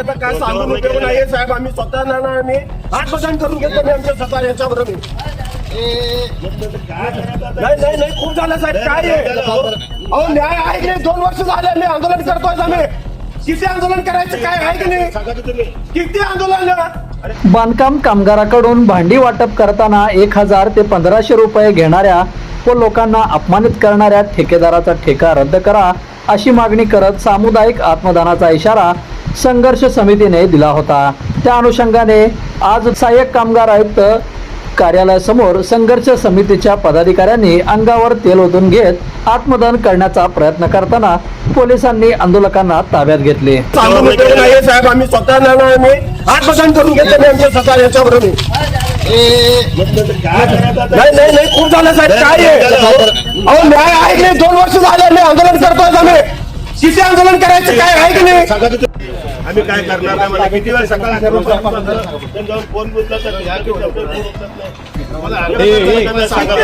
आता काय सांगून उपयोग नाहीये साहेब. आम्ही स्वतः ना आम्ही आत्मदान करून घेतो मी आमच्या स्वतः याच्यावर नाही नाही नाही खूप झालं साहेब. काय आहे? अहो न्याय आहे की नाही? दोन वर्ष झाले मी आंदोलन करतोय आम्ही. किती आंदोलन करायचं काय आहे की नाही? किती आंदोलन बांधकाम कामगाराकडून भांडी वाटप करताना एक हजार ते पंधराशे रुपये घेणाऱ्या व लोकांना अपमानित करणाऱ्या ठेकेदाराचा ठेका रद्द करा अशी मागणी करत सामुदायिक आत्मदानाचा इशारा संघर्ष समितीने दिला होता. त्या अनुषंगाने आज सहाय्यक कामगार आयुक्त कार्यालयासमोर संघर्ष समितीच्या पदाधिकाऱ्यांनी अंगावर तेल ओतून घेत आत्मदान करण्याचा प्रयत्न करताना पोलिसांनी आंदोलकांना ताब्यात घेतले. म्हणजे साहेब आम्ही स्वतः करून आमच्या स्वतः नाही नाही खूप झालं साहेब काय आहे? दोन वर्ष झाले आंदोलन करतोय आम्ही. किती आंदोलन करायचं काय आहे की नाही? आम्ही काय करणार नाही? मला किती वेळ सकाळ जाऊन फोन बोलला तर या की शब्द फोन उचलत नाही. मला सांगा.